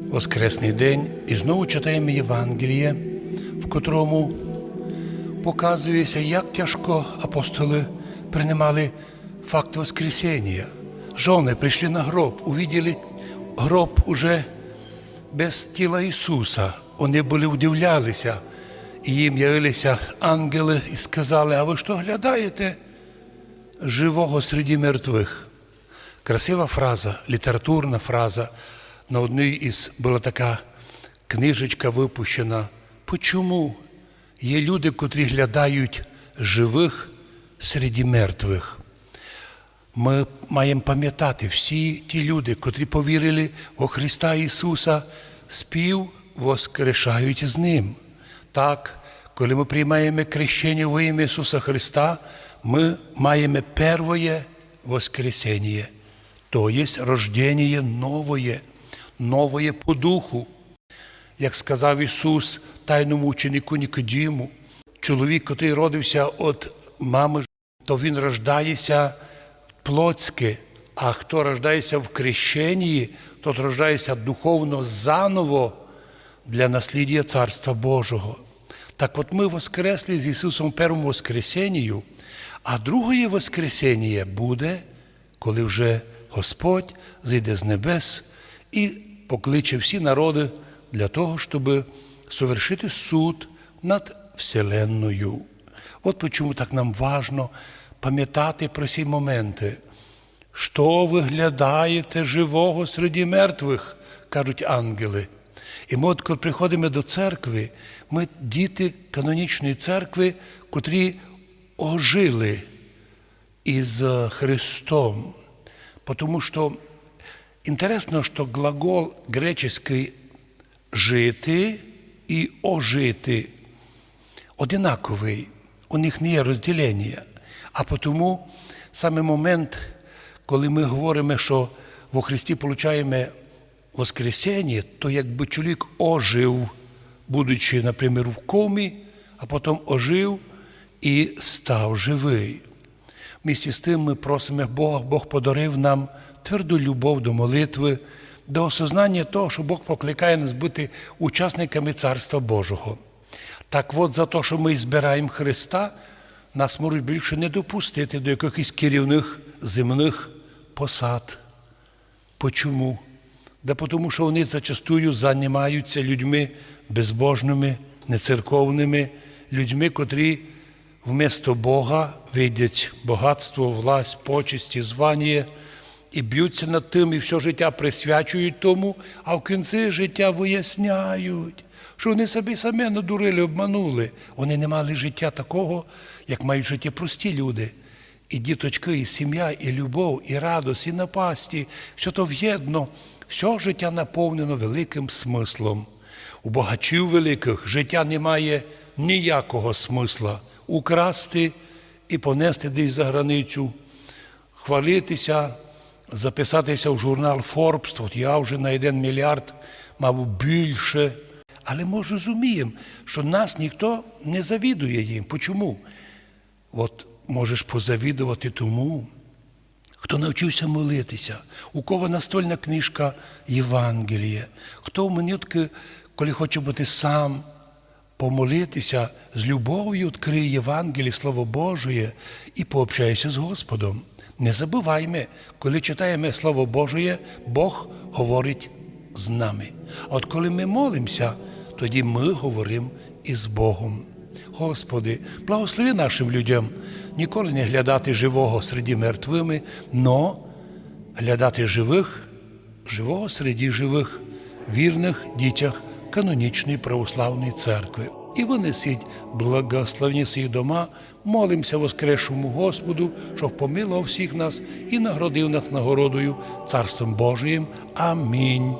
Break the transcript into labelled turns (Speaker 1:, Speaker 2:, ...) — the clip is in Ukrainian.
Speaker 1: Воскресний день і знову читаємо Євангеліє, в котрому показується, як тяжко апостоли приймали факт Воскресіння. Жони прийшли на гроб, увиділи гроб уже без тіла Ісуса. Вони були удивлялися, і їм явилися ангели і сказали: А ви що глядаєте живого серед мертвих? Красива фраза, літературна фраза. На одній із була така книжечка випущена. Почому є люди, котрі глядають живих серед мертвих? Ми маємо пам'ятати всі ті люди, котрі повірили во Христа Ісуса, спів воскрешають з Ним. Так, коли ми приймаємо крещення во ім'я Ісуса Христа, ми маємо первое воскресіння, то є рождення новое, новое по духу. Як сказав Ісус тайному ученику Нікодіму, чоловік, який родився від мами, то він рождається плотськи, а хто рождається в крещенні, тот рождається духовно заново для насліддя Царства Божого. Так от ми воскресли з Ісусом першому Воскресенню, а друге Воскресіння буде, коли вже Господь зійде з небес і покличе всі народи для того, щоб совершити суд над Вселенною. От чому так нам важно пам'ятати про ці моменти. Що ви глядаєте живого серед мертвих, кажуть ангели. І ми, от коли приходимо до церкви, ми діти канонічної церкви, котрі ожили із Христом. Потому что интересно, что глагол греческий жити і ожити одинаковий, у них не є розділення. А тому саме момент, коли ми говоримо, що во Христі получаємо Воскресіння, то якби чоловік ожив, будучи, наприклад, в комі, а потім ожив і став живий. Місті з тим ми просимо Бога, Бог подарив нам тверду любов до молитви, до осознання того, що Бог покликає нас бути учасниками Царства Божого. Так от за те, що ми збираємо Христа, нас можуть більше не допустити до якихось керівних земних посад. Почому? Да тому що вони зачастую займаються людьми безбожними, нецерковними, людьми, котрі вместо Бога видять багатство, власть, почесті, звання і б'ються над тим, і все життя присвячують тому, а в кінці життя виясняють, що вони собі самі надурили, обманули. Вони не мали життя такого, як мають життя прості люди. І діточки, і сім'я, і любов, і радость, і напасті, все то в'єдно, все життя наповнено великим смислом. У багачів великих життя не має ніякого смисла украсти і понести десь за границю, хвалитися, записатися в журнал Forbes, от я вже на один мільярд, мабуть, більше. Але ми розуміємо, що нас ніхто не завідує їм. Чому? От можеш позавідувати тому, хто навчився молитися, у кого настольна книжка Євангелія, хто в минутки, коли хоче бути сам, помолитися з любов'ю відкриє Євангеліє, Слово Божє і пообщається з Господом. Не забуваймо, коли читаємо Слово Божє, Бог говорить з нами. А от коли ми молимося, тоді ми говоримо із Богом. Господи, благослови нашим людям ніколи не глядати живого серед мертвими, но глядати живих, живого серед живих, вірних дітях канонічної православної церкви. І винесіть благословні свої дома, молимося воскресшому Господу, щоб помилував всіх нас і нагородив нас нагородою Царством Божиїм. Амінь.